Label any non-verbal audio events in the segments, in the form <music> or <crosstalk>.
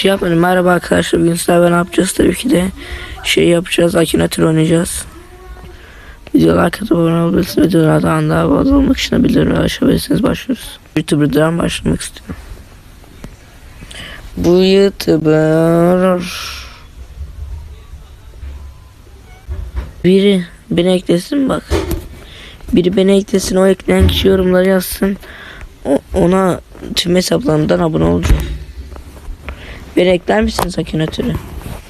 şey yapmadım. Merhaba arkadaşlar. Bugün sizlerle ne yapacağız? Tabii ki de şey yapacağız. Akinator oynayacağız. Videolar katıp abone olabilirsiniz. Videolardan daha fazla olmak için bildirimleri açabilirsiniz. Başlıyoruz. YouTuber'dan başlamak istiyorum. Bu YouTuber biri beni eklesin bak. Biri beni eklesin o ekleyen kişi yorumları yazsın. O, ona tüm hesaplarımdan abone olacağım. Beni ekler misiniz Akinator'u?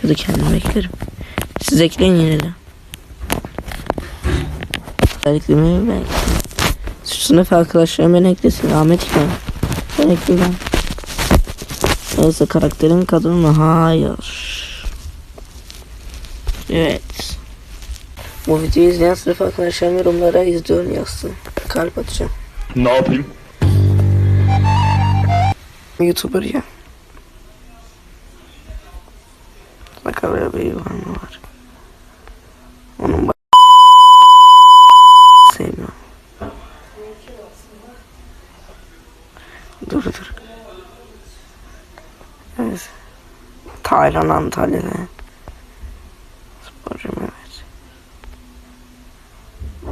Ya da kendim eklerim. Siz ekleyin yine de. Özellikle mi ben sınıf arkadaşlarım beni eklesin. Ahmet İkram. Ben ekleyeceğim. Neyse karakterin kadın mı? Hayır. Evet. Bu videoyu izleyen sınıf arkadaşlarım yorumlara izliyorum yazsın. Kalp atacağım. Ne yapayım? YouTuber ya. Bakalım bir var mı var. Onun bak sevmiyorum. Dur dur. Evet. Taylan Antalya'da. Sporcum evet.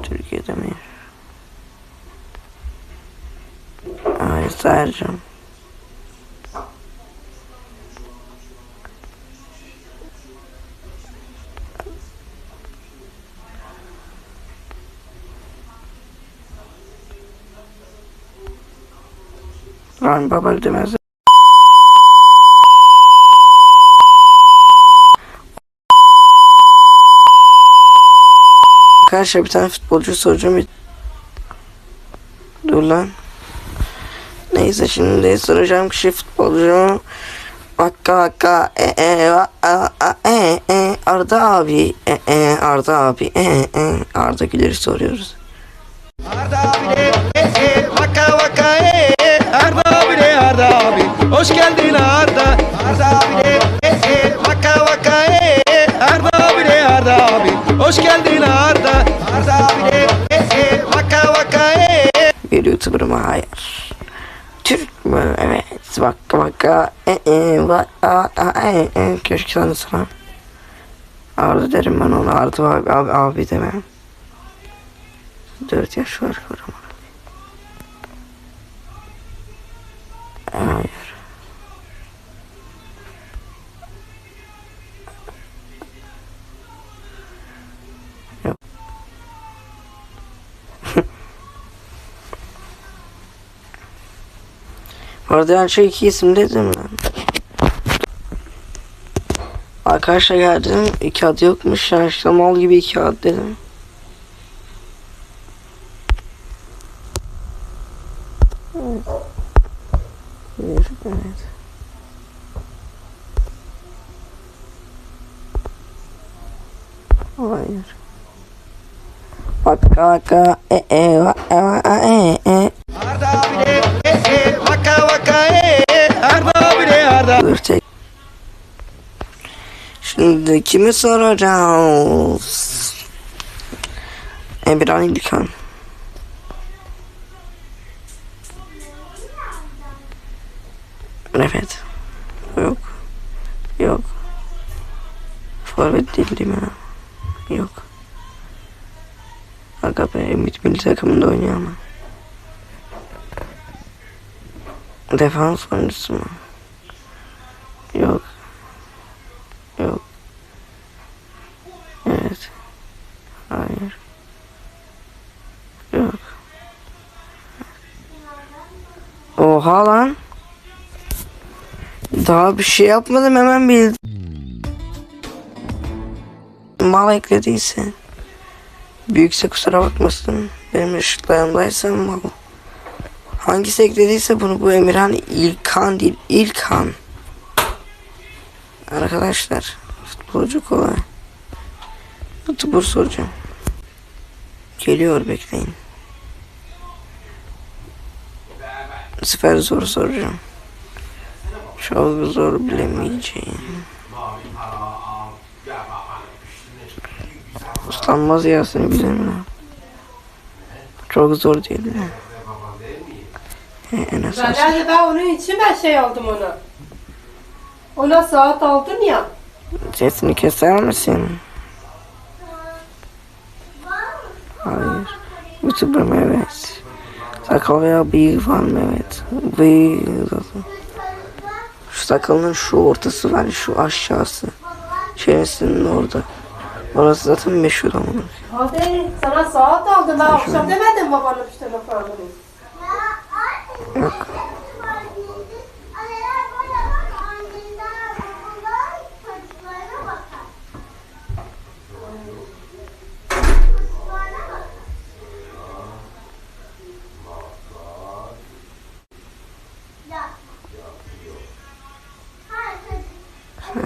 Türkiye'de mi? Ay Sercan. Lan baba demez. Arkadaşlar bir tane futbolcu soracağım. Dur lan. Neyse şimdi soracağım kişi futbolcu. Vakka vakka e e a, a, e e Arda abi e e Arda abi e e Arda Güler'i soruyoruz. Arda abi de hoş geldin Arda Arda abi de e e vaka vaka e Arda abi de Arda abi hoş geldin Arda Arda abi de e e vaka vaka e e Bir YouTuber mı? Hayır. Türk mü? Evet. Vakka vakka. E e va a a e e. Keşke sana sana. Arda derim ben ona. Arda abi, abi, abi demem. Dört yaş var kocaman. Şey iki isim dedim ben. Arkadaşlar geldim. iki adı yokmuş. İşte mal gibi iki adı dedim. Evet. Hayır. Vaka vaka e e va tek. Şimdi kimi soracağız? Emirhan İlkan. Evet. Yok. Yok. Forvet değil değil mi? Yok. Aga be Ümit milli takımında oynuyor ama. Defans oyuncusu mu? Yok. Yok. Evet. Hayır. Yok. Oha lan. Daha bir şey yapmadım hemen bildim. Mal eklediyse. Büyükse kusura bakmasın. Benim ışıklarımdaysa mal. Hangisi eklediyse bunu bu Emirhan İlkan değil. İlkan. Arkadaşlar futbolcu kolay. Youtuber soracağım. Geliyor bekleyin. Bu sefer zor soracağım. Çok zor bilemeyeceğim. Uslanmaz yasını bilemiyorum. Çok zor değil mi? En Ben esas. herhalde daha onun için ben şey aldım onu. Ona saat aldın ya. Sesini keser misin? Hayır. YouTuber mı evet. Sakal veya bıyık var mı evet. Bıyık zaten. Şu sakalın şu ortası var şu aşağısı. Çenesinin orada. Orası zaten meşhur ama. Hadi sana saat aldım. Ben akşam demedim babana bir telefonunu. Yok.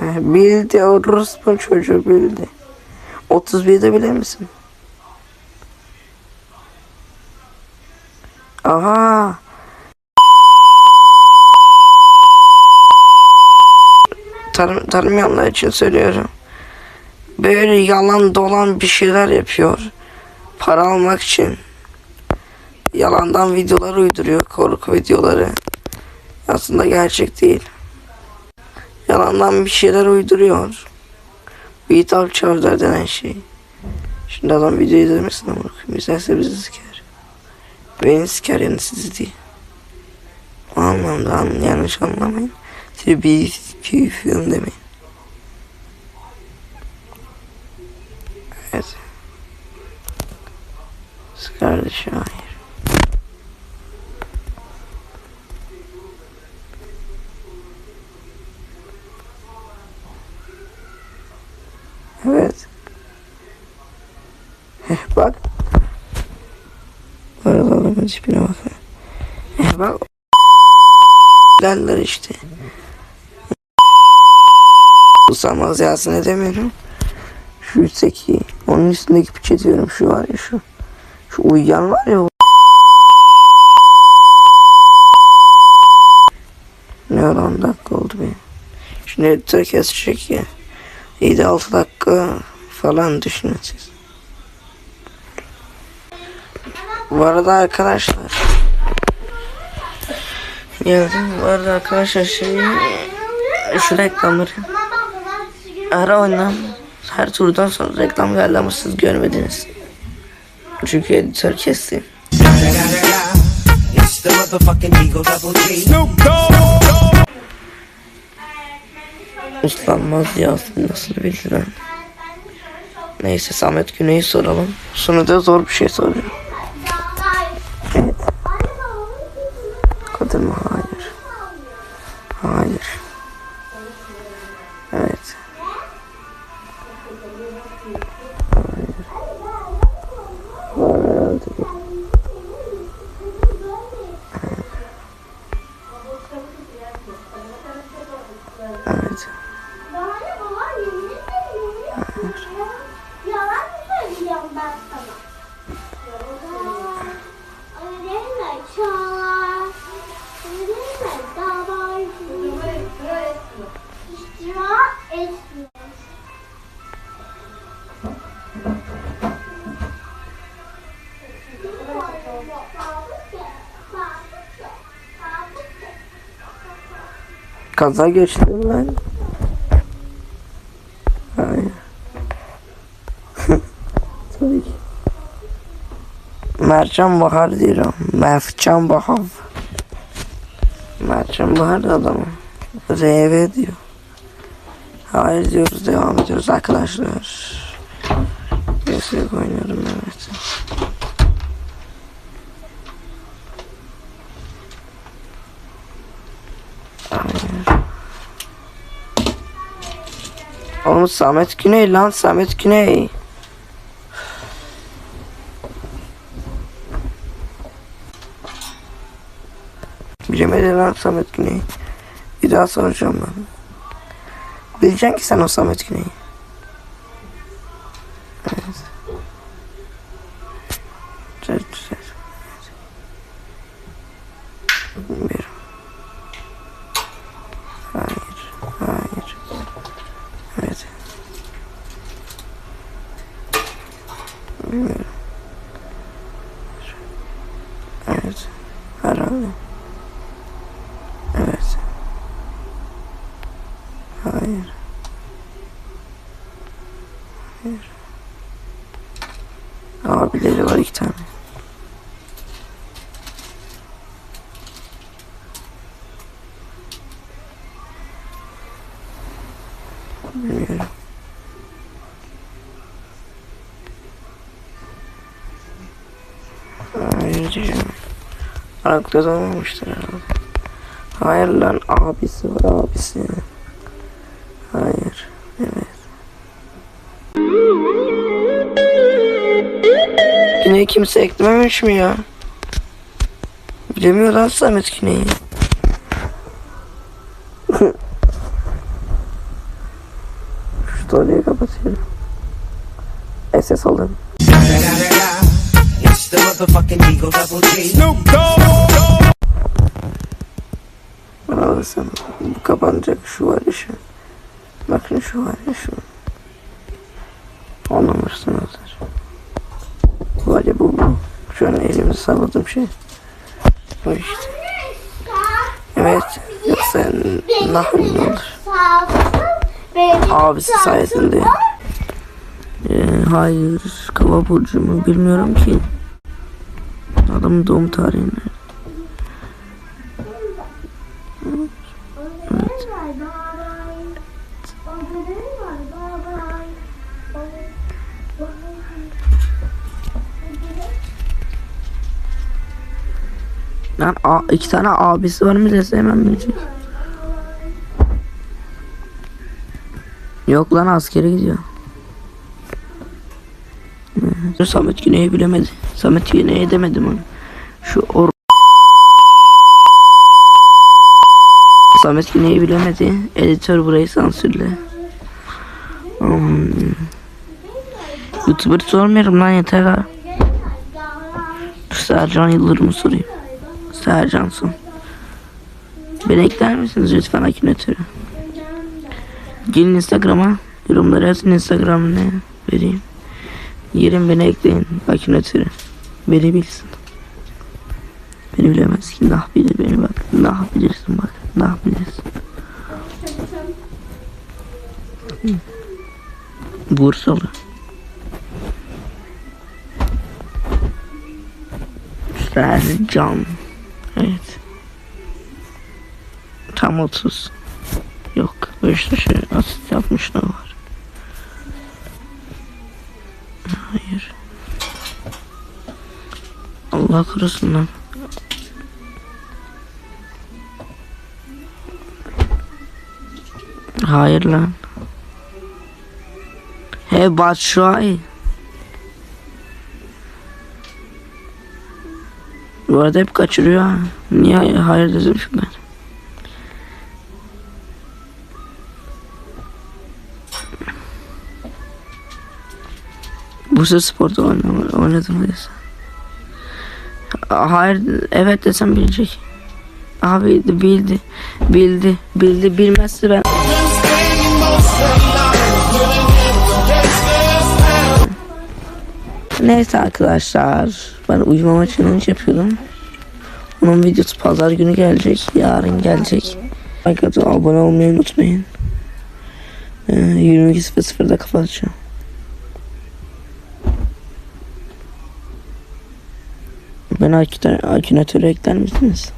Bildi o Rus'un çocuğu bildi. 31'de bilir misin? Aha. Tanım, tanımayanlar için söylüyorum. Böyle yalan dolan bir şeyler yapıyor. Para almak için. Yalandan videolar uyduruyor. Korku videoları. Aslında gerçek değil. Yalandan bir şeyler uyduruyor. Beat Çavdar denen şey. Şimdi adam video izlemesin ama izlerse bizi siker. Beni siker yani sizi değil. O anlamda an- yanlış anlamayın. Size bir bir film demeyin. Evet. Kız Kardeşi hayır. Evet. Heh, bak. Bu arada adamın tipine bak. Heh, bak. Derler işte. Usanmaz yazsın edemiyorum. Şu üstteki, onun üstündeki piçe diyorum şu var ya şu. Şu uyuyan var ya o. Ne oldu 10 dakika oldu benim. Şimdi editör kesecek ya. 7-6 dakika falan düşünün siz. Bu arada arkadaşlar. Geldim. Bu arada arkadaşlar şimdi şu reklamları ara oynan her turdan sonra reklam geldi ama siz görmediniz. Çünkü editör kesti. Uslanmaz ya nasıl bildiren. Neyse Samet Güney'i soralım. Sonra da zor bir şey soruyor. Kaza geçtim lan. <laughs> Mercan Bahar diyorum. Mercan Bahar. Mercan Bahar da adamı. RV diyor. Hayır diyoruz devam ediyoruz arkadaşlar. Destek oynuyorum evet. Oğlum Samet Güney lan Samet Güney. Bilemedi lan Samet Güney. Bir daha soracağım ben. Bileceksin ki sen o Samet Güney'i. Evet. Güzel. Bir. Hayır. Hayır. Evet. Bilmiyorum. Evet. Herhalde. Evet. Hayır. Hayır. Abileri var iki tane. Hayır diyeceğim. Aklımda olmamıştır herhalde. Hayır lan abisi var abisi. Hayır. Yine kimse eklememiş mi ya? Bilemiyor Samet Güney'i. <laughs> Şu story'i kapatıyorum. SS. Snoop Dogg. Alırsam bu kapanacak şu var ya şu. Bakın şu var ya şu. Anlamışsınızdır. Bu var ya bu bu. Şu elimi salladım şey. Bu işte. Evet. Yoksa nahil olur. Abisi sayesinde. Ee, hayır. Kava burcu mu bilmiyorum ki. Adamın doğum tarihini. Lan a, iki tane abisi var mı dese hemen bilecek. Yok lan askere gidiyor. Hı, Samet Güney'i bilemedi. Samet Güney'i demedim onu. Şu or Samet Güney'i bilemedi. Editör burayı sansürle. Hmm. YouTuber sormuyorum lan yeter ha. Sercan Yıldırım'ı sorayım. Sercan son. Beni ekler misiniz lütfen Akinatöre? Gelin Instagram'a. Yorumlara yazın Instagram'ı ne vereyim. Yerim beni ekleyin Akinatöre. Beni bilsin. Beni bilemez ki. Nah bilir beni bak. Nah bilirsin bak. Nah bilirsin. Bursalı. Sercan. Evet. Tam 30. Yok. Beşiktaş'a asist yapmış ne var? Hayır. Allah korusun lan. Hayır lan. He Batshuayi. Bu arada hep kaçırıyor. Niye hayır, dedim şu ben. Bursa Spor'da oynadım öyleyse. Hayır evet desem bilecek. Abi bildi bildi bildi bilmezse ben Neyse arkadaşlar ben uyumama challenge yapıyorum. Onun videosu pazar günü gelecek. Yarın gelecek. Arkadaşlar abone olmayı unutmayın. Ee, 22.00'da kapatacağım. Beni akinatöre ekler misiniz?